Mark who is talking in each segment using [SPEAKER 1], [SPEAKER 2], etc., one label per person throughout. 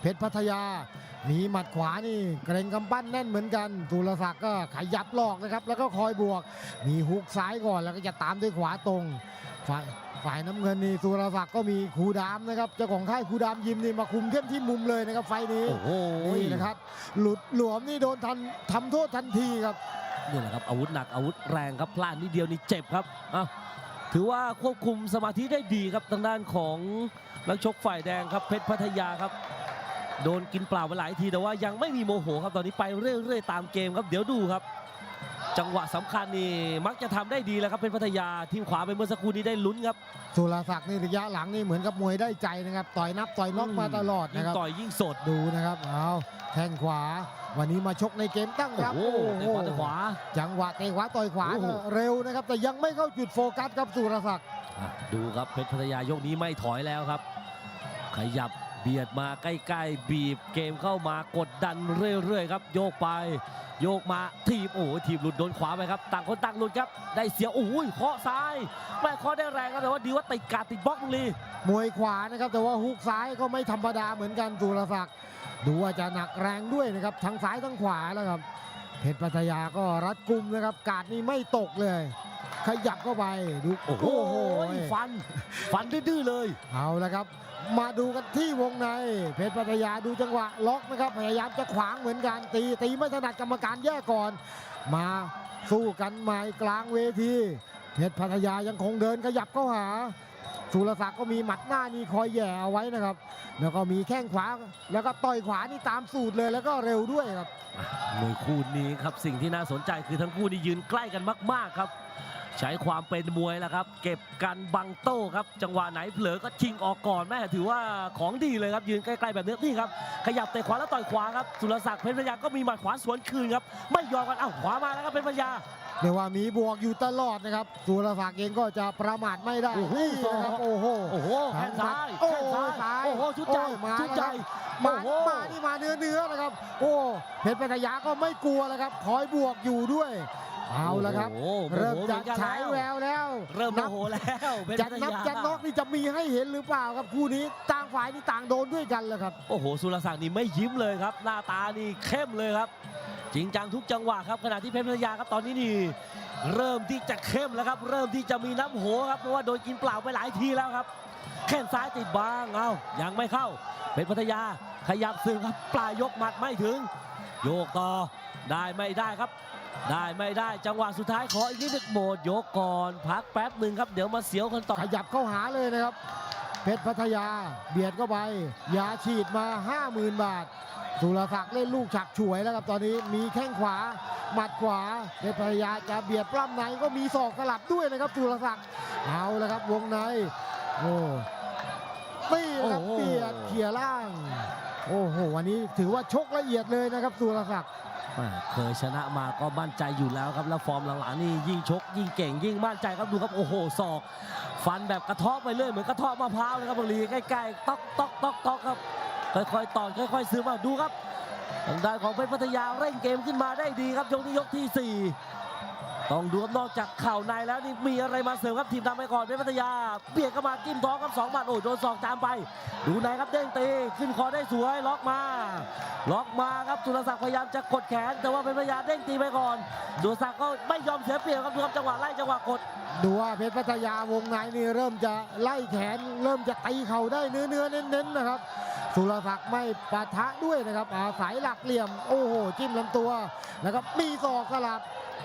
[SPEAKER 1] เพชรพัทยา มีหมัดขวานี่เกรงกำปั้นแน่นเหมือนกันสุรศักดิ์ก็ขยับหลอกนะครับ แล้วก็คอยบวก มีฮุกซ้ายก่อนแล้วก็จะตามด้วยขวาตรงฝ่ายฝ่ายน้ำเงินนี่สุรศักดิ์ก็มีครูดามนะครับเจ้าของค่ายครูดามยิมนี่มาคุมเข้มที่มุมเลยนะครับไฟล์นี้
[SPEAKER 2] โอ้โห
[SPEAKER 1] นี่นะครับ หลุดหลวมนี่โดนทันทำโทษทันทีครับ
[SPEAKER 2] นี่แหละครับอาวุธหนักอาวุธแรงครับพลาดนิดเดียวนี่เจ็บครับอะ ถือว่าควบคุมสมาธิได้ดีครับทางด้านของนักชกฝ่ายแดงครับเพชรพัทยาครับ โดนกินเปล่าไปหลายทีแต่ว่ายังไม่มีโมโหครับตอนนี้ไปเรื่อยๆตามเกมครับเดี๋ยวดูครับ จังหวะสำคัญนี่มักจะทำได้ดีแล้วครับเพชรพัทยาทีมขวาไปเมื่อสักครู่นี้ได้ลุ้นครับ
[SPEAKER 1] สุรศักดิ์นี่ระยะหลังนี่เหมือนกับมวยได้ใจนะครับต่อยนับต่อยน็อกมาตลอด
[SPEAKER 2] ยิ่
[SPEAKER 1] นะ
[SPEAKER 2] ง
[SPEAKER 1] ครับ
[SPEAKER 2] ต่อยยิ่งสด
[SPEAKER 1] ดูนะครับเอาแข้งขวา วันนี้มาชกในเกมตั้ง
[SPEAKER 2] โอ้
[SPEAKER 1] รับ
[SPEAKER 2] โหเตะขวาเตะขวา
[SPEAKER 1] จังหวะเตะขวาต่อยขวา
[SPEAKER 2] โอ้โห
[SPEAKER 1] ก็เร็วนะครับ แต่ยังไม่เข้าจุดโฟกัสครับสุรศักดิ์
[SPEAKER 2] อะดูครับเพชรพัทยายกนี้ไม่ถอยแล้วครับ ขยับ เบียดมาใกล้ๆ บีบเกมเข้ามากดดันเรื่อยๆครับ โยกไป โยกมาทีบโอ้ทีบหลุดโดนขวาไปครับ ต่างคนต่างหลุดครับ ได้เสียโอ้ยเคาะซ้ายแม่เคาะได้แรงครับแต่ว่าดีว่าติดกาดติดบล็อกลี
[SPEAKER 1] มวยขวานะครับ แต่ว่าฮุกซ้ายก็ไม่ธรรมดาเหมือนกันสุรศักดิ์ดูว่าจะหนักแรงด้วยนะครับทั้งซ้ายทั้งขวาแล้วครับเพชรปัทยาก็รัดกุมนะครับ กาดนี่ไม่ตกเลย ขยับเข้าไปดู
[SPEAKER 2] โอ้โหฟัน ฟันดื้อๆเลย
[SPEAKER 1] เอาละครับ มาดูกันที่วงใน เพชรปัทยาดูจังหวะล็อกนะครับ พยายามจะขวางเหมือนกันตี ตีไม่ถนัดกรรมการแยกก่อน มาสู้กันใหม่กลางเวที เพชรพัทยายังคงเดินขยับเข้าหาสุรศักดิ์ก็มีหมัดหน้านี่คอยแหย่เอาไว้นะครับ แล้วก็มีแข้งขวา แล้วก็ต่อยขวานี่ตามสูตรเลยแล้วก็เร็วด้วยครับ
[SPEAKER 2] มวยคู่นี้ครับสิ่งที่น่าสนใจคือทั้งคู่นี่ยืนใกล้กันมาก ๆ ครับ ใช้ความเป็นมวยแล้วครับ เก็บกันบังโต้ครับ จังหวะไหนเผลอก็ชิงออกก่อนแม่ถือว่าของดีเลยครับยืนใกล้ๆแบบนี้นี่ครับขยับเตะขวาแล้วต่อยขวาครับสุรศักดิ์เพชรพญาก็มีหมัดขวาสวนคืนครับไม่ยอมกันอ้าวขวามาแล้วครับเพชรพญา
[SPEAKER 1] เรียกว่ามีบวกอยู่ตลอดนะครับสุรศักดิ์เองก็จะประมาทไม่ได้
[SPEAKER 2] โอ้โห
[SPEAKER 1] นี่นะครับโอ้โห
[SPEAKER 2] โอ้โหแข้งซ้าย
[SPEAKER 1] โอ้
[SPEAKER 2] แข้ง
[SPEAKER 1] โห
[SPEAKER 2] ซ้าย
[SPEAKER 1] ซ้าย
[SPEAKER 2] โอ้โหชุดใจ
[SPEAKER 1] โอ้ยมา
[SPEAKER 2] ชุดใจ
[SPEAKER 1] มา
[SPEAKER 2] โอ้โห
[SPEAKER 1] มานี่มาเนื้อเนื้อๆนะครับ โอ้เพชรปัทยาก็ไม่กลัวแล้วครับคอยบวกอยู่ด้วย เอาละครับ
[SPEAKER 2] โอ้โห
[SPEAKER 1] เริ่ม
[SPEAKER 2] โโห
[SPEAKER 1] จะ
[SPEAKER 2] หอนกัน
[SPEAKER 1] ฉายแววแล้ว
[SPEAKER 2] เริ่มโม
[SPEAKER 1] นับ
[SPEAKER 2] โหแล้วเพชร
[SPEAKER 1] จะ
[SPEAKER 2] พัท
[SPEAKER 1] นับ
[SPEAKER 2] ยา
[SPEAKER 1] จะน็อกนี่จะมีให้เห็นหรือเปล่าครับคู่นี้ต่างฝ่ายนี่ต่างโดนด้วยกันเลยครับ
[SPEAKER 2] โอ้โหสุรศักดิ์นี่ไม่ยิ้มเลยครับ หน้าตานี่เข้มเลยครับ จริงจังทุกจังหวะครับขณะที่เพชรพัทยาครับตอนนี้นี่ เริ่มที่จะเข้มแล้วครับ เริ่มที่จะมีน้ำโหครับเพราะว่าโดนกินเปล่าไปหลายทีแล้วครับแข้งซ้ายติดบางเอ้ายังไม่เข้าเพชรพัทยาขยับซึ่งครับปลายยกหมัดไม่ถึง โยกต่อได้ไม่ได้ครับ ได้ไม่ได้จังหวะสุดท้ายขออีกนิดนึงโหมดยกก่อน พักแป๊บหนึ่งครับ เดี๋ยวมาเสียวกันต่อ
[SPEAKER 1] ขยับเข้าหาเลยนะครับ เพชรพัทยา เบียดเข้าไปยาฉีดมา 50,000 บาทสุรศักดิ์เล่นลูกฉักฉวยแล้วครับตอนนี้มีแข้งขวาหมัดขวาเพชรพัทยาจะเบียดปล้ำในก็มีศอกสลับด้วยนะครับสุรศักดิ์เอาแล้วครับวงในโอ้นี่นะครับ
[SPEAKER 2] โอ้โห
[SPEAKER 1] เบียดเขี่ยล่าง โอ้โหวันนี้ถือว่าชกละเอียดเลยนะครับสุรศักดิ์
[SPEAKER 2] แม่ เคยชนะมาก็มั่นใจอยู่แล้วครับ แล้วฟอร์มหลังๆนี่ยิ่งชก ยิ่งเก่งยิ่งมั่นใจครับดูครับโอ้โหศอก ฟันแบบกระเทาะไปเรื่อยเหมือนกระเทาะมะพร้าวเลยครับบางลีใกล้ๆต๊อกต๊อกต๊อกต๊อกครับค่อยๆต่อค่อยๆซื้อมาดูครับทางด้านของเพชรพัทยาเร่งเกมขึ้นมาได้ดีครับยกนี้ยกที่สี่ ต้องดูครับนอกจากเข่าในแล้วนี่มีอะไรมาเสริมครับทีมนำไปก่อนเพชรพัทยาเบียดเข้ามาจิ้มท้องครับสองหมัดโอ้โดนศอกตามไป ดูในครับเด้งตีขึ้นคอได้สวยล็อกมา ล็อกมาครับสุรศักดิ์พยายามจะกดแขน แต่ว่าเป็นพยายาเด้งตีไปก่อนสุรศักดิ์ก็ไม่ยอมเสียเปรียบครับดูครับจังหวะไล่จังหวะกด
[SPEAKER 1] ดูว่าเพชรพัทยาวงในนี่เริ่มจะไล่แขน เริ่มจะตีเข่าได้เนื้อเนื้อเน้นๆนะครับสุรศักดิ์ไม่ปะทะด้วยนะครับอาศัยหลักเหลี่ยมโอ้โหจิ้มลำตัวแล้วก็มีศอกสลับ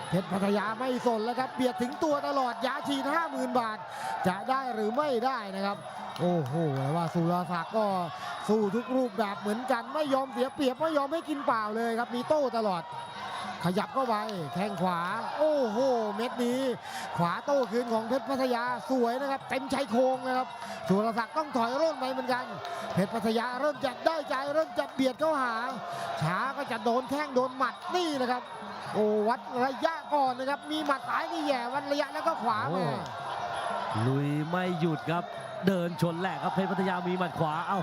[SPEAKER 1] เพชรพัทยาไม่สนแล้วครับเบียดถึงตัวตลอดยาฉีด50,000บาท จะได้หรือไม่ได้นะครับ โอ้โหแต่ว่าสุรศักดิ์ก็สู้ทุกรูปแบบเหมือนกันไม่ยอมเสียเปรียบไม่ยอมให้กินเปล่าเลยครับมีโต้ตลอด ขยับเข้าไปแทงขวา โอ้โห เม็ดนี้ ขวาโต้คืนของเพชรพัทยาสวยนะครับ เต็มชายโครงนะครับสุรศักดิ์ต้องถอยร่นไปเหมือนกัน เพชรพัทยาเริ่มจะได้ใจเริ่มจะเบียดเข้าหา ช้าก็จะโดนแข้งโดนหมัดนี่นะครับ โอ้วัดระยะก่อนนะครับ มีหมัดซ้ายนี่แย่วันระยะแล้วก็ขวามา
[SPEAKER 2] ลุยไม่หยุดครับ เดินชนแหลกครับเพชรพัทยามีหมัดขวา เอ้า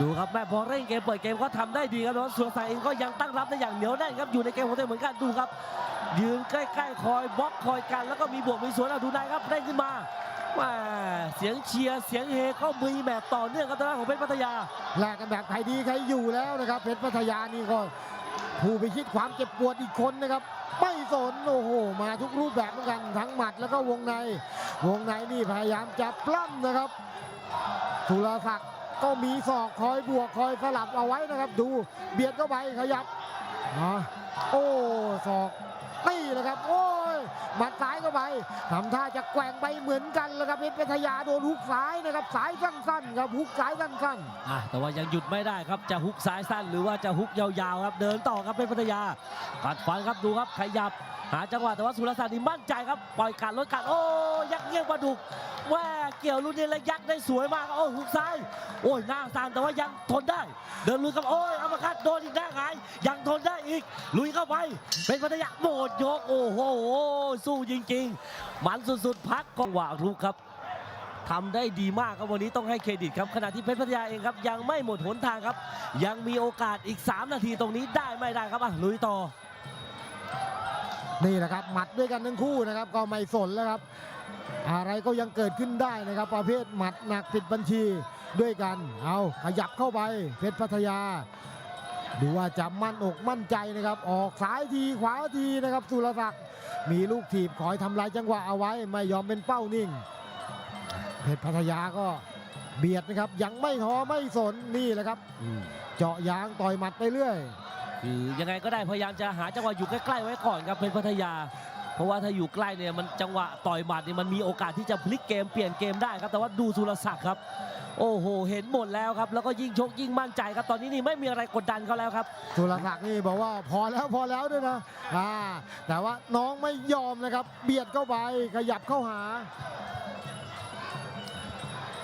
[SPEAKER 2] ดูครับแม่พอเร่งเกมเปิดเกมก็ทำได้ดีครับแต่ว่าสุรศักดิ์เองก็ยังตั้งรับได้อย่างเหนียวแน่นครับ อยู่ในเกมของตัวเองเหมือนกัน ดูครับ ยืนใกล้ๆ คอยบล็อกคอยกัน แล้วก็มีบวกมีสวนเอาดูนายครับเร่งขึ้นมาว่าเสียงเชียร์เสียงเฮก็มีแบบต่อเนื่องครับทางด้านของเพชรพัทยา
[SPEAKER 1] แลกกันแบบใครดีใครอยู่แล้วนะครับเพชรพัทยานี่ก็ ผู้ไปคิดความเจ็บปวดอีกคนนะครับ ไม่สนโอ้โห มาทุกรูปแบบเหมือนกันทั้งหมัดแล้วก็วงใน วงในนี่พยายามจะปล้ำนะครับสุรศักดิ์ก็มีศอกคอยบวกคอยสลับเอาไว้นะครับ ดูเบียดเข้าไปขยับอ่าโอ้ศอกนี่แหละครับโอ้ หมัดซ้ายเข้าไปทำท่าจะแกว่งไปเหมือนกันแล้วครับเพชรพัทยาโดนฮุกซ้ายนะครับสายสั้นๆครับฮุกซ้ายสั้นๆ
[SPEAKER 2] อะแต่ว่ายังหยุดไม่ได้ครับจะฮุกซ้ายสั้น หรือว่าจะฮุกยาวๆครับเดินต่อครับเป็นพัทยากัดฟันครับดูครับขยับหาจังหวะแต่ว่าสุรศักดิ์นี่มั่นใจครับปล่อยการลดการโอ้ยักเงี้ยงปลาดุกแว่าเกี่ยวลูกนี้แล้วยักได้สวยมากโอ้ฮุกซ้ายโอ้ยหน้าสั่นแต่ว่ายังทนได้ เดินลุยกับโอ้ยอัปคัดโดนอีกหน้าหายยังทนได้อีกลุยเข้าไปเป็นพัทยาโหมดยกโอ้โหสู้จริงๆ มันสุดๆ พักกองหวะรุกครับทำได้ดีมากครับวันนี้ต้องให้เครดิตครับขณะที่เพชรพัทยาเองครับยังไม่หมดหนทางครับ ยังมีโอกาสอีก 3 นาทีตรงนี้ได้ไม่ได้ครับอะลุยต่อ
[SPEAKER 1] นี่แหละครับหมัดด้วยกันทั้งคู่นะครับก็ไม่สนแล้วครับ อะไรก็ยังเกิดขึ้นได้นะครับ ประเภทหมัดหนักผิดบัญชีด้วยกัน เอาขยับเข้าไปเพชรพัทยา ดูว่าจะมั่นอกมั่นใจนะครับ ออกซ้ายทีขวาทีนะครับ สุรศักดิ์มีลูกถีบคอยทำลายจังหวะเอาไว้ ไม่ยอมเป็นเป้านิ่ง เพชรพัทยาก็เบียดนะครับ ยังไม่ท้อไม่สนนี่แหละครับ เจาะยางต่อยหมัดไปเรื่อย
[SPEAKER 2] คือยังไงก็ได้พยายามจะหาจังหวะอยู่ใกล้ๆไว้ก่อนครับเพชรพัทยา เพราะว่าถ้าอยู่ใกล้เนี่ยมันจังหวะต่อยหมัดเนี่ยมันมีโอกาสที่จะพลิกเกมเปลี่ยนเกมได้ครับแต่ว่าดูสุรศักดิ์ครับ โอ้โห เห็นหมดแล้วครับ แล้วก็ยิ่งชกยิ่งมั่นใจครับตอนนี้นี่ไม่มีอะไรกดดันเขาแล้วครับ
[SPEAKER 1] สุรศักดิ์นี่บอกว่าพอแล้วพอแล้วด้วยนะอ่าแต่ว่าน้องไม่ยอมนะครับ เบียดเข้าไปขยับเข้าหา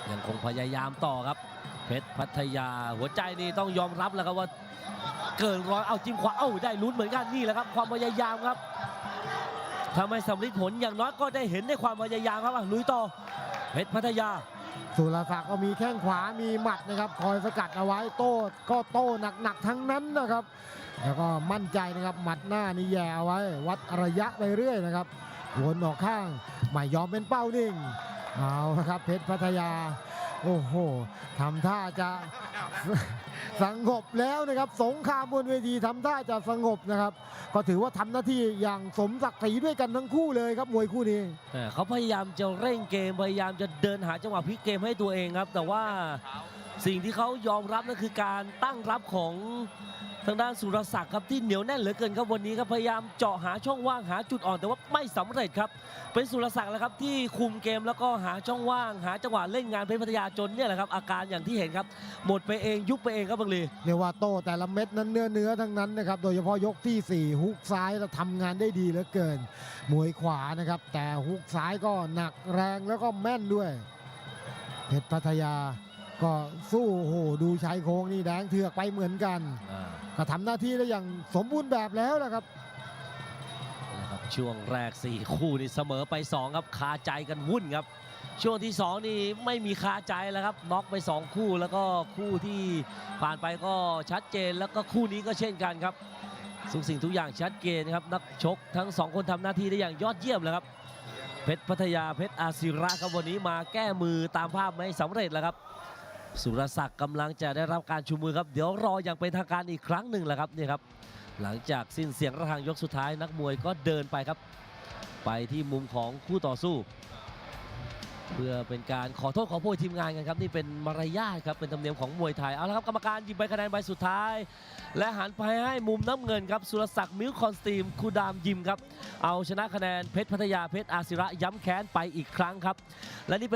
[SPEAKER 2] ยังคงพยายามต่อครับ เพชรพัทยา หัวใจนี่ต้องยอมรับแล้วครับว่าเกินร้อยเอาจิ้มขวาเอ้าได้ลุ้นเหมือนกันนี่แหละครับ ความพยายามครับ ถ้าไม่สำเร็จผลอย่างน้อยก็ได้เห็นในความพยายามครับอะลุยต่อเพชรพัทยา
[SPEAKER 1] สุรศักดิ์ก็มีแข้งขวามีหมัดนะครับ คอยสกัดเอาไว้โต้ก็โต้หนักๆทั้งนั้นนะครับ แล้วก็มั่นใจนะครับหมัดหน้านี่แย่เอาไว้ วัดระยะไปเรื่อยนะครับวนออกข้างไม่ยอมเป็นเป้านิ่งเอาละครับเพชรพัทยา โอ้โหทำท่าจะสงบแล้วนะครับ สงครามบนเวทีทำท่าจะสงบนะครับ ก็ถือว่าทำหน้าที่อย่างสมศักดิ์ศรีด้วยกันทั้งคู่เลยครับมวยคู่นี้
[SPEAKER 2] เขาพยายามจะเร่งเกมพยายามจะเดินหาจังหวะพลิกเกมให้ตัวเองครับ แต่ว่า สิ่งที่เขายอมรับนั่นคือการตั้งรับของทางด้านสุรศักดิ์ครับที่เหนียวแน่นเหลือเกินครับวันนี้ครับพยายามเจาะหาช่องว่างหาจุดอ่อนแต่ว่าไม่สำเร็จครับ เป็นสุรศักดิ์แหละครับที่คุมเกมแล้วก็หาช่องว่าง หาจังหวะเล่นงานเพชรพัทยาจนเนี่ยแหละครับอาการอย่างที่เห็นครับ หมดไปเองยุบไปเองครับบังลี
[SPEAKER 1] เรียกว่าโตแต่ละเม็ดนั้นเนื้อเนื้อทั้งนั้นนะครับโดยเฉพาะยกที่ 4 ฮุกซ้ายเราทำงานได้ดีเหลือเกินมวยขวานะครับ แต่ฮุกซ้ายก็หนักแรงแล้วก็แม่นด้วยเพชรพัทยา ก็สู้โอ้โหดูชายโค้งนี่แดงเถือกไปเหมือนกันก็ทำหน้าที่ได้อย่างสมบูรณ์แบบแล้วนะครับ
[SPEAKER 2] นะครับช่วงแรก 4 คู่นี่เสมอไป 2 ครับคาใจกันวุ่นครับ ช่วงที่ 2 นี่ไม่มีคาใจแล้วครับน็อกไป 2 คู่แล้วก็คู่ที่ผ่านไปก็ชัดเจนแล้วก็คู่นี้ก็เช่นกันครับทุกสิ่งทุกอย่างชัดเจนครับนักชกทั้ง 2 คนทำหน้าที่ได้อย่างยอดเยี่ยมเลยครับเพชรพัทยาเพชรอาศิระครับวันนี้มาแก้มือตามภาพไม่สำเร็จแล้วครับ สุรศักดิ์กำลังจะได้รับการชูมือครับ เดี๋ยวรออย่างเป็นทางการอีกครั้งหนึ่งแหละครับนี่ครับ หลังจากสิ้นเสียงระฆังยกสุดท้ายนักมวยก็เดินไปครับ ไปที่มุมของคู่ต่อสู้ เพื่อเป็นการขอโทษขอโพยทีมงานกันครับ นี่เป็นมารยาทครับเป็นธรรมเนียมของมวยไทยเอาละครับกรรมการหยิบใบคะแนนใบสุดท้าย และหันไปให้มุมน้ำเงินครับสุรศักดิ์มิวคอนสตีมคูดามยิมครับเอาชนะคะแนนเพชรพัทยาเพชรอาศิระย้ำแค้นไปอีกครั้งครับ และนี่เป็น